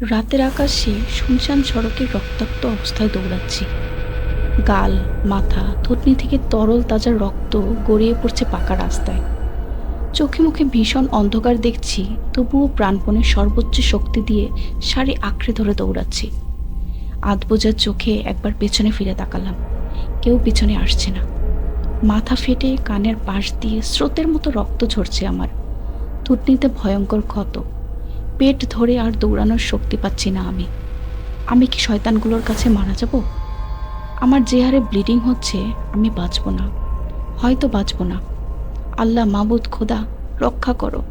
রাতের আকাশে শুনশান সড়কের রক্তাক্ত অবস্থায় দৌড়াচ্ছি। গাল, মাথা, থুতনি থেকে তরল তাজা রক্ত গড়িয়ে পড়ছে পাকা রাস্তায়। চোখে মুখে ভীষণ অন্ধকার দেখছি, তবুও প্রাণপণে সর্বোচ্চ শক্তি দিয়ে শাড়ি আঁকড়ে ধরে দৌড়াচ্ছি। আধ বোঝার চোখে একবার পেছনে ফিরে তাকালাম। কেউ পেছনে আসছে না। মাথা ফেটে কানের পাশ দিয়ে স্রোতের মতো রক্ত ঝরছে আমার। থুতনিতে ভয়ঙ্কর ক্ষত। পেট ধরে আর দৌড়ানোর শক্তি পাচ্ছি না আমি। আমি কি শয়তানগুলোর কাছে মারা যাব? আমার যে হারে ব্লিডিং হচ্ছে, আমি বাঁচব না। হয়তো বাঁচব না। আল্লাহ মাবুদ, খোদা, রক্ষা করো।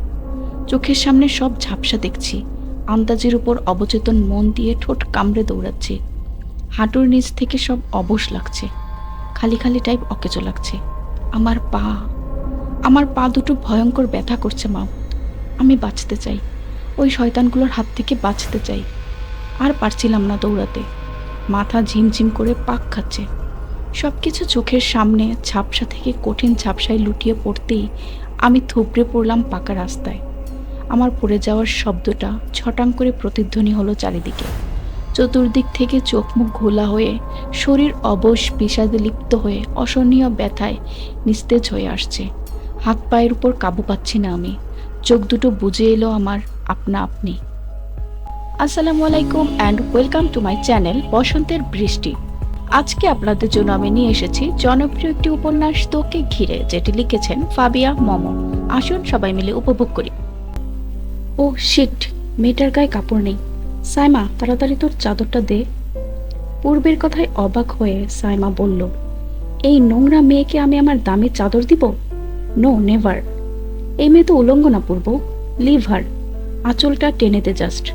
চোখের সামনে সব ঝাপসা দেখছি। আন্দাজের উপর অবচেতন মন দিয়ে ঠোঁট কামড়ে দৌড়াচ্ছি। হাঁটুর নিচ থেকে সব অবশ লাগছে। খালি খালি টাইপ অকেজো লাগছে। আমার পা আমার পা দুটো ভয়ঙ্কর ব্যথা করছে, মা। আমি বাঁচতে চাই। ওই শয়তানগুলোর হাত থেকে বাঁচতে চাই। আর পারছিলাম না দৌড়াতে। মাথা ঝিমঝিম করে পাক খাচ্ছে। সব কিছু চোখের সামনে ঝাপসা থেকে কঠিন ঝাপসায় লুটিয়ে পড়তেই আমি থুবড়ে পড়লাম পাকা রাস্তায়। আমার পড়ে যাওয়ার শব্দটা ছটাং করে প্রতিধ্বনি হলো চারিদিকে। চতুর্দিক থেকে চোখ মুখ ঘোলা হয়ে শরীর অবশ বিষাদে লিপ্ত হয়ে অসহনীয় ব্যথায় নিস্তেজ হয়ে আসছে। হাত পায়ের উপর কাবু পাচ্ছি না আমি। চোখ দুটো বুঝে এলো আমার। আপনা আপনি। আসসালামু আলাইকুম and welcome to my channel বসন্তের বৃষ্টি। আজকে আপনাদের জন্য আমি নিয়ে এসেছি জনপ্রিয় একটি উপন্যাস তোকে ঘিরে, যেটি লিখেছেন ফাবিয়া মমো। আসুন সবাই মিলে উপভোগ করি। ও শিট মেয়েটার গায়ে কাপড় নেই। সাইমা, তাড়াতাড়ি তোর চাদরটা দে। পূর্বের কথায় অবাক হয়ে সাইমা বলল, এই নোংরা মেয়েকে আমি আমার দামি চাদর দিব? নো নেভার এই মেয়ে তো উলঙ্গ না পূর্ব লিভ হার আঁচলটা টেনে দে জাস্ট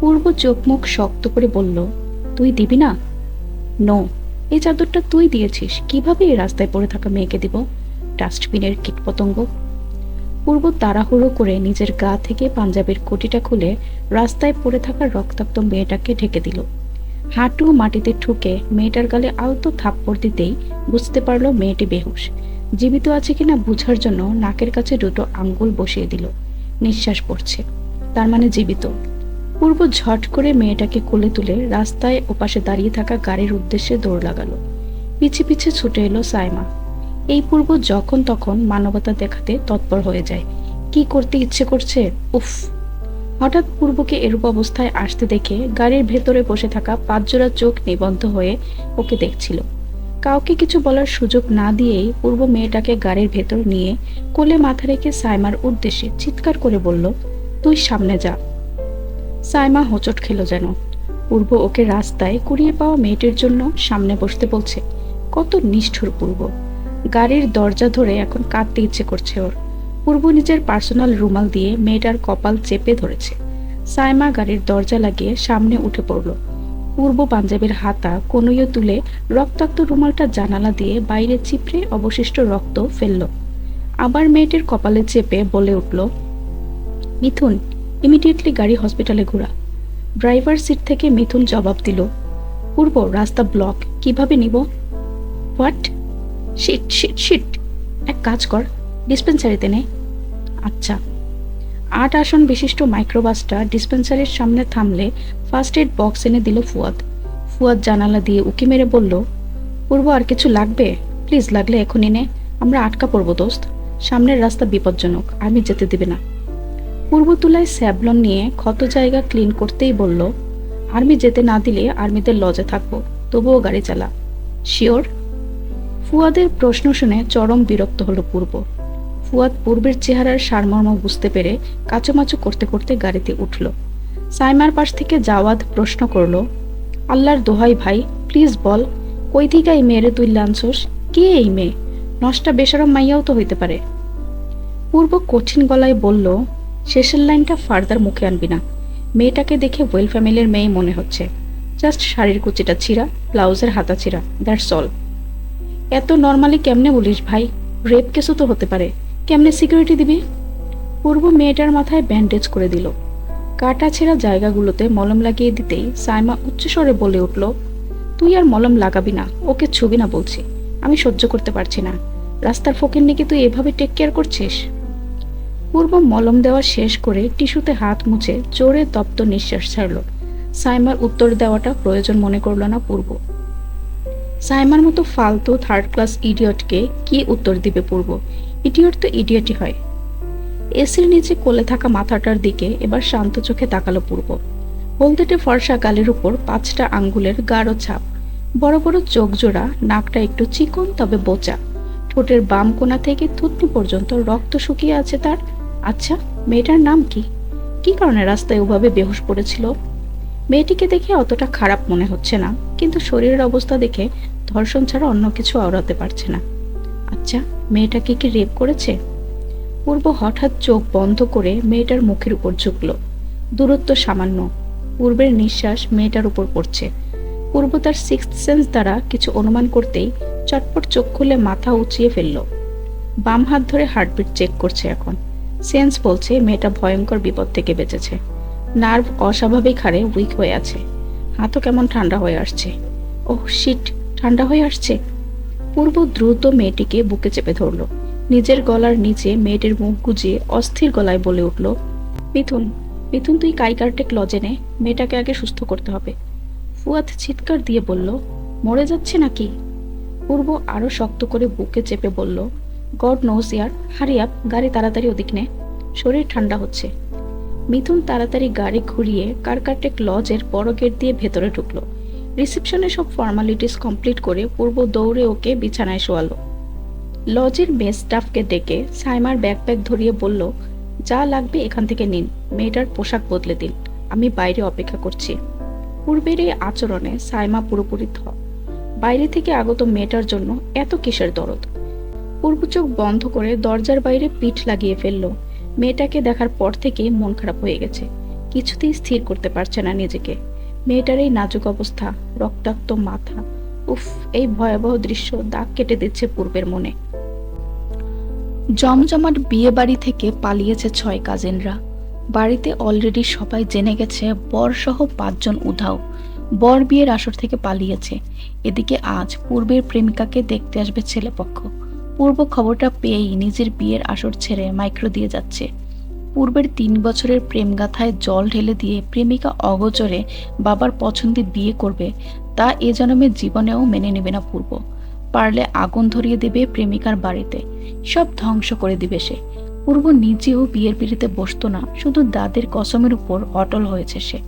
পূর্ব চোখ মুখ শক্ত করে বলল, তুই দিবি না? নো এই চাদরটা তুই দিয়েছিস। কীভাবে এই রাস্তায় পড়ে থাকা মেয়েকে দিব? ডাস্টবিনের কীটপতঙ্গ। পূর্ব তাড়াহুড়ো করে নিজের গা থেকে পাঞ্জাবের কোটিটা খুলে রাস্তায় পড়ে থাকা রক্তাক্ত মেয়েটাকে ঢেকে দিল। হাঁটু মাটিতে ঠুকে মেয়েটার গালে আলতো থাপ্পড় দিতেই বুঝতে পারল মেয়েটি বেহুশ। জীবিত আছে কিনা বুঝার জন্য নাকের কাছে দুটো আঙ্গুল বসিয়ে দিল। নিঃশ্বাস পড়ছে। তার মানে জীবিত। পূর্ব ঝট করে মেয়েটাকে কোলে তুলে রাস্তায় ওপাশে দাঁড়িয়ে থাকা গাড়ির উদ্দেশ্যে দৌড় লাগালো। পিছে পিছে ছুটে এলো সাইমা। এই পূর্ব যখন তখন মানবতা দেখাতে তৎপর হয়ে যায়। কি করতে ইচ্ছে করছে? উফ। হঠাৎ পূর্বকে এরূপ অবস্থায় আসতে দেখে গাড়ির ভেতরে বসে থাকা পাঁচজোড়া চোখ নিবন্ধ হয়ে ওকে দেখছিল। কাউকে কিছু বলার সুযোগ না দিয়েই পূর্ব মেয়েটাকে গাড়ির ভেতর নিয়ে কোলে মাথা রেখে সাইমার উদ্দেশ্যে চিৎকার করে বলল তুই সামনে যা। সাইমা হোঁচট খেল যেন। পূর্ব ওকে রাস্তায় কুড়িয়ে পাওয়া মেয়েটির জন্য সামনে বসতে বলছে, কত নিষ্ঠুর পূর্ব। গাড়ির দরজা ধরে এখন কাঁদতে ইচ্ছে করছে ওর। পূর্ব নিজের পার্সোনাল রুমাল দিয়ে মেয়েটার কপাল চেপে ধরেছে। সাইমা গাড়ির দরজা লাগিয়ে সামনে উঠে পড়ল। পূর্ব পাঞ্জাবের হাতা কনুইয়ে তুলে রক্তাক্ত রুমালটা জানালা দিয়ে বাইরে চিপড়ে অবশিষ্ট রক্ত ফেলল। আবার মেয়েটির কপালে চেপে বলে উঠল মিথুন ইমিডিয়েটলি গাড়ি হসপিটালে ঘোরা। ড্রাইভার সিট থেকে মিথুন জবাব দিল, পূর্ব রাস্তা ব্লক, কীভাবে নিব? হোয়াট? Shit shit shit. এক কাজ কর, ডিসপেন্সারিতে নে। আচ্ছা। আট আসন বিশিষ্ট মাইক্রোবাসটা ডিসপেন্সারির সামনে থামলে ফার্স্ট এড বক্স এনে দিল ফুয়াদ। ফুয়াদ জানালা দিয়ে উকি মেরে বলল, পূর্ব আর কিছু লাগবে? প্লিজ লাগলে এখনই নে। আমরা আটকা পড়ব, দোস্ত। সামনের রাস্তা বিপজ্জনক, আমি যেতে দিবে না। পূর্ব তুলায় স্যাবলন নিয়ে ক্ষত জায়গা ক্লিন করতেই বলল, আর্মি যেতে না দিলে আর্মিদের লজে থাকব, তবুও গাড়ি চালা। শিওর? ফুয়াদের প্রশ্ন শুনে চরম বিরক্ত হলো পূর্ব। ফুয়াদ পূর্বের চেহারার সারমর্ম বুঝতে পেরে কাচুমাচু করতে করতে গাড়িতে উঠল। সাইমার পাশ থেকে জাওয়াদ প্রশ্ন করল, আল্লাহর দোহাই ভাই, প্লিজ বল, কই থেকে মেয়েরে তুই লানছোস কে এই মেয়ে? নষ্টা বেসরম মাইয়াও তো হইতে পারে। পূর্ব কঠিন গলায় বলল শেষের লাইনটা ফার্দার মুখে আনবি না। মেয়েটাকে দেখে ওয়েল ফ্যামিলির মেয়ে মনে হচ্ছে। জাস্ট শাড়ির কুচিটা ছিঁড়া, ব্লাউজের হাতা ছিঁড়া, দ্যাটস অল। এত নর্মালি কেমনে বলিস ভাই? রেপ কেসও তো হতে পারে। কেমনে সিকিউরিটি দিবি? পূর্ব মেয়েটার মাথায় ব্যান্ডেজ করে দিল। কাটা ছেঁড়া জায়গাগুলোতে মলম লাগিয়ে দিতেই সাইমা উচ্চস্বরে বলে উঠল, তুই আর মলম লাগাবি না, ওকে ছবি না বলছি। আমি সহ্য করতে পারছি না। রাস্তার ফকির নাকি তুই এভাবে টেক কেয়ার করছিস? পূর্ব মলম দেওয়া শেষ করে টিস্যুতে হাত মুছে জোরে তপ্ত নিঃশ্বাস ছাড়ল। সাইমার উত্তর দেওয়াটা প্রয়োজন মনে করল না পূর্ব। সাইমার মতো ফালতু থার্ড ক্লাস ইডিয়টকে কি উত্তর দিবে পূর্ব? ইডিয়ট তো ইডিয়টই হয়। এসির নিচে কোলে থাকা মাথাটার দিকে এবার শান্ত চোখে তাকালো পূর্ব। হলদেটে ফর্সা গালের উপর পাঁচটা আঙ্গুলের গাঢ় ছাপ। বড় বড় চোখ জোড়া, নাকটা একটু চিকন তবে বোচা। ঠোঁটের বাম কোণা থেকে থুতনি পর্যন্ত রক্ত শুকিয়ে আছে তার। আচ্ছা মেয়েটার নাম কি? কি কারণে রাস্তায় ওভাবে বেহুশ পড়েছিল? মেয়েটিকে দেখে অতটা খারাপ মনে হচ্ছে না, কিন্তু শরীরের অবস্থা দেখে ধর্ষণ ছাড়া অন্য কিছু আওড়াতে পারছে না। আচ্ছা মেয়েটাকে কি রেপ করেছে? পূর্ব হঠাৎ চোখ বন্ধ করে মেয়েটার মুখের উপর ঝুঁকল। দূরত্ব সামান্য। পূর্বের নিঃশ্বাস মেয়েটার উপর পড়ছে। পূর্ব তার সিক্স সেন্স দ্বারা কিছু অনুমান করতেই চটপট চোখ খুলে মাথা উঁচিয়ে ফেলল। বাম হাত ধরে হার্টবিট চেক করছে এখন। সেন্স বলছে মেয়েটা ভয়ঙ্কর বিপদ থেকে বেঁচেছে। নার্ভ অস্বাভাবিক হারে উইক হয়ে আছে। হাতও কেমন ঠান্ডা হয়ে আসছে। ওহ, শিট, ঠান্ডা হয়ে আসছে। পূর্ব দ্রুত মেয়েটিকে বুকে চেপে ধরল। নিজের গলার নিচে মেয়েটির মুখ গুজিয়ে অস্থির গলায় বলে উঠল, মিথুন মিথুন, তুই কাইকারটেক লজে নে। মেয়েটাকে আগে সুস্থ করতে হবে। ফুয়াদ চিৎকার দিয়ে বলল, মরে যাচ্ছে নাকি? পূর্ব আরও শক্ত করে বুকে চেপে বলল গড নোস ইয়ার, হারি আপ, গাড়ি তাড়াতাড়ি ওদিক নে। শরীর ঠান্ডা হচ্ছে। মিথুন তাড়াতাড়ি গাড়ি ঘুরিয়ে কারকাটেক লজের বড় গেট দিয়ে ভেতরে ঢুকলো। রিসেপশনে সব ফর্মালিটিস কমপ্লিট করে পূর্ব দৌড়ে ওকে বিছানায় শোয়ালো। লজের মেস স্টাফকে ডেকে সাইমার ব্যাকপ্যাক ধরিয়ে বলল, যা লাগবে এখান থেকে নিন, মেয়েটার পোশাক বদলে দিন, আমি বাইরে অপেক্ষা করছি। পূর্বের এই আচরণে সাইমা পুরোপুরি থ বাইরে থেকে আগত মেয়েটার জন্য এত কিসের দরদ? পূর্ব চোখ বন্ধ করে দরজার বাইরে পিঠ লাগিয়ে ফেলল। মেয়েটাকে দেখার পর থেকেই মন খারাপ হয়ে গেছে। কিছুতেই স্থির করতে পারছে না নিজেকে। মেয়েটার এই নাজুক অবস্থা, রক্তাক্ত মাথা, উফ, এই ভয়াবহ দৃশ্য দাগ কেটে দিচ্ছে পূর্বের মনে। জমজমাট বিয়ে বাড়ি থেকে পালিয়েছে ছয় কাজিনরা। বাড়িতে অলরেডি সবাই জেনে গেছে বর সহ পাঁচজন উধাও। বর বিয়ের আসর থেকে পালিয়েছে। এদিকে আজ পূর্বের প্রেমিকাকে দেখতে আসবে ছেলেপক্ষ। পূর্ব খবরটা পেয়েই নিজের বিয়ের আসর ছেড়ে মাইক্রো দিয়ে যাচ্ছে। পূর্বের তিন বছরের প্রেমগাথায় জল ঢেলে দিয়ে প্রেমিকা অগোচরে বাবার পছন্দে বিয়ে করবে, তা এ জন্মের জীবনেও মেনে নেবে না পূর্ব। পারলে আগুন ধরিয়ে দেবে প্রেমিকার বাড়িতে। সব ধ্বংস করে দিবে সে। পূর্ব নিজেও বিয়ের পিড়িতে বসতো না, শুধু দাদের কসমের উপর অটল হয়েছে সে।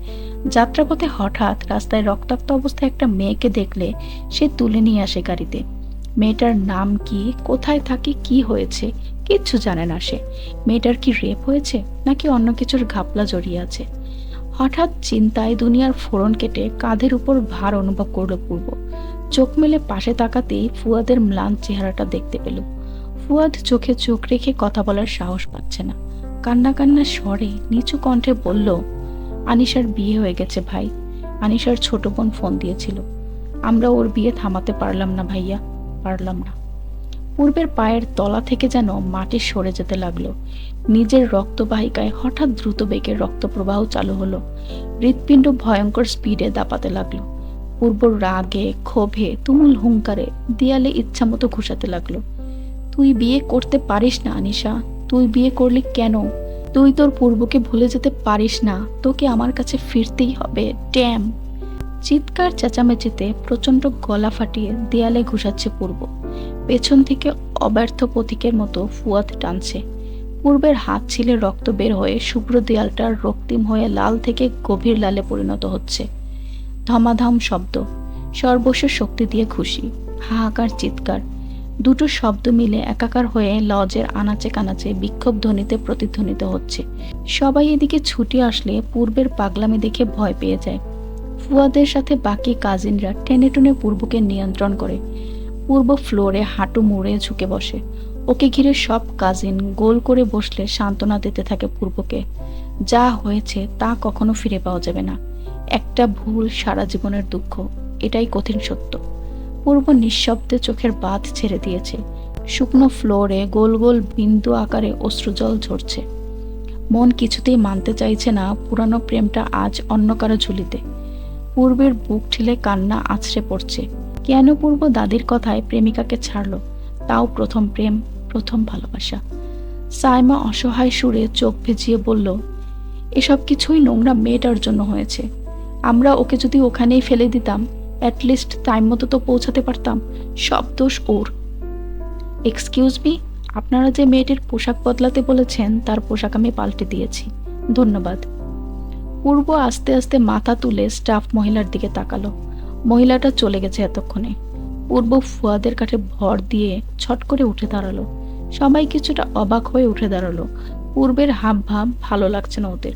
যাত্রাপথে হঠাৎ রাস্তায় রক্তাক্ত অবস্থায় একটা মেয়েকে দেখলে সে তুলে নিয়ে আসে গাড়িতে। মেয়েটার নাম কি, কোথায় থাকে, কি হয়েছে, কিচ্ছু জানে না সে। মেয়েটার কি রেপ হয়েছে, নাকি অন্য কিছুর ঘাপলা জড়িয়ে আছে? হঠাৎ চিন্তায় দুনিয়ার ফোড়ন কেটে কাঁধের উপর ভার অনুভব করল পূর্ব। চোখ মেলে পাশে তাকাতেই ফুয়াদের ম্লান চেহারাটা দেখতে পেল। ফুয়াদ চোখে চোখ রেখে কথা বলার সাহস পাচ্ছে না। কান্না কান্না স্বরে নিচু কণ্ঠে বলল, আনিশার বিয়ে হয়ে গেছে ভাই। আনিশার ছোট বোন ফোন দিয়েছিল। আমরা ওর বিয়ে থামাতে পারলাম না ভাইয়া। পারলাম না। পূর্বের পায়ের তলা থেকে যেন মাটি সরে যেতে লাগল। নিজের রক্তবাহিকায় হঠাৎ দ্রুত বেগে রক্তপ্রবাহ চালু হলো। হৃৎপিণ্ড ভয়ঙ্কর স্পিডে দাপাতে লাগল। পূর্ব রাগে, ক্ষোভে, তুমুল হুঙ্কারে দেয়ালে ইচ্ছামতো ঘুষাতে লাগল। তুই বিয়ে করতে পারিস না, আনিশা। তুই বিয়ে করলি কেন? তুই তোর পূর্বকে ভুলে যেতে পারিস না। তোকে আমার কাছে ফিরতেই হবে। ড্যাম! চিৎকার চেঁচামেচিতে প্রচণ্ড গলা ফাটিয়ে দেয়ালে ঘুষাচ্ছে পূর্ব। পেছন থেকে অব্যর্থ প্রতীকের মতো ফুয়াদ টানছে। পূর্বের হাত ছিলে রক্ত বের হয়ে শুভ্র দেয়ালটার রক্তিম হয়ে লাল থেকে গভীর লালে পরিণত হচ্ছে। ধমাধম শব্দ সর্বস্ব শক্তি দিয়ে খুশি হাহাকার চিৎকার। দুটো শব্দ মিলে একাকার হয়ে লজের আনাচে কানাচে বিক্ষোভ ধ্বনিতে প্রতিধ্বনিত হচ্ছে। সবাই এদিকে ছুটে আসলে পূর্বের পাগলামি দেখে ভয় পেয়ে যায়। ফুয়াদের সাথে বাকি কাজিনরা টেনে টুনে পূর্বকে নিয়ন্ত্রণ করে। পূর্ব ফ্লোরে হাঁটু মুড়ে ঝুঁকে বসে। ওকে ঘিরে সব কাজিন গোল করে বসলে সান্ত্বনা দিতে থাকে পূর্বকে। যা হয়েছে তা কখনো ফিরে পাওয়া যাবে না। একটা ভুল সারা জীবনের দুঃখ। এটাই কঠিন সত্য। পূর্ব নিঃশব্দে চোখের বাঁধ ছেড়ে দিয়েছে। শুকনো ফ্লোরে গোল গোল বিন্দু আকারে অশ্রুজল ঝরছে। মন কিছুতেই মানতে চাইছে না, পুরানো প্রেমটা আজ অন্য কারও ঝুলিতে। পূর্বের বুক ঠেলে কান্না আছড়ে পড়ছে। কেন পূর্ব দাদির কথায় প্রেমিকাকে ছাড়লো? তাও প্রথম প্রেম, প্রথম ভালোবাসা। সাইমা অসহায় সুরে চোখ ভেজিয়ে বলল, এসব কিছুই নোংরা মেয়েটার জন্য হয়েছে। আমরা ওকে যদি ওখানেই ফেলে দিতাম অ্যাটলিস্ট টাইম মতো তো পৌঁছাতে পারতাম। সব দোষ ওর। এক্সকিউজ মি আপনারা যে মেয়েটির পোশাক বদলাতে বলেছেন, তার পোশাক আমি পাল্টে দিয়েছি। ধন্যবাদ। পূর্ব আস্তে আস্তে মাথা তুলে স্টাফ মহিলার দিকে তাকালো। মহিলাটা চলে গেছে এতক্ষণে। পূর্ব ফুয়াদের কাঠে ভর দিয়ে ছট করে উঠে দাঁড়াল। সবাই কিছুটা অবাক হয়ে উঠে দাঁড়াল। পূর্বের হাব ভাব ভালো লাগছে না ওদের।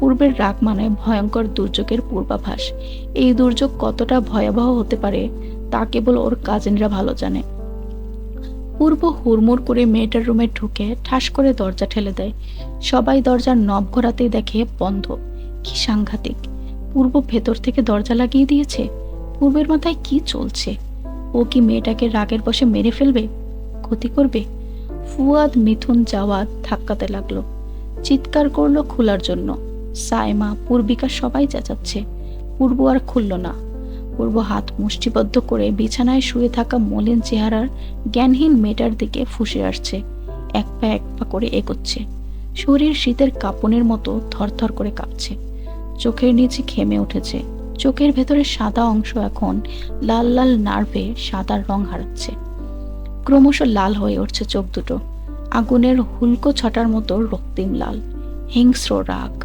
পূর্বের রাগ মানে ভয়ঙ্কর দুর্যোগের পূর্বাভাস। এই দুর্যোগ কতটা ভয়াবহ হতে পারে, তা কেবল ওর কাজিনরা ভালো জানে। পূর্ব হুড়মুড় করে মেয়েটার রুমে ঢুকে ঠাস করে দরজা ঠেলে দেয়। সবাই দরজার নব ঘোরাতেই দেখে বন্ধ। কি সাংঘাতিক? পূর্ব ভেতর থেকে দরজা লাগিয়ে দিয়েছে? পূর্বের মাথায় কি চলছে? ও কি মেয়েটাকে রাগের বসে মেরে ফেলবে? ক্ষতি করবে? ফুয়াদ মিথুন জাওয়াদ ধাক্কাতে লাগল। চিৎকার করল খোলার জন্য। সাইমা, পূর্বিকা সবাই চেঁচাচ্ছে। পূর্ব আর খুলল না। পূর্ব হাত মুষ্টিবদ্ধ করে বিছানায় শুয়ে থাকা মলিন চেহারার জ্ঞানহীন মেয়েটার দিকে ফুসে আসছে। এক পা এক পা করে এগোচ্ছে। শরীর শীতের কাঁপনের মতো থরথর করে কাঁপছে। চোখের নিচে ঘেমে উঠেছে। চোখের ভেতরে সাদা অংশ এখন লাল লাল নার্ভে সাদার রং হারাচ্ছে। ক্রমশ লাল হয়ে উঠছে চোখ দুটো। আগুনের হুলকো ছটার মতো রক্তিম লাল। হিংস্র রাগ।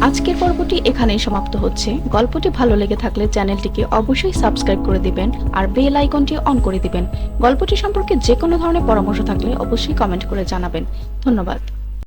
আজকের পর্বটি এখানেই সমাপ্ত হচ্ছে। গল্পটি ভালো লেগে থাকলে চ্যানেলটিকে অবশ্যই সাবস্ক্রাইব করে দিবেন আর বেল আইকনটি অন করে দিবেন। গল্পটি সম্পর্কে যে কোনো ধরনের পরামর্শ থাকলে অবশ্যই কমেন্ট করে জানাবেন। ধন্যবাদ।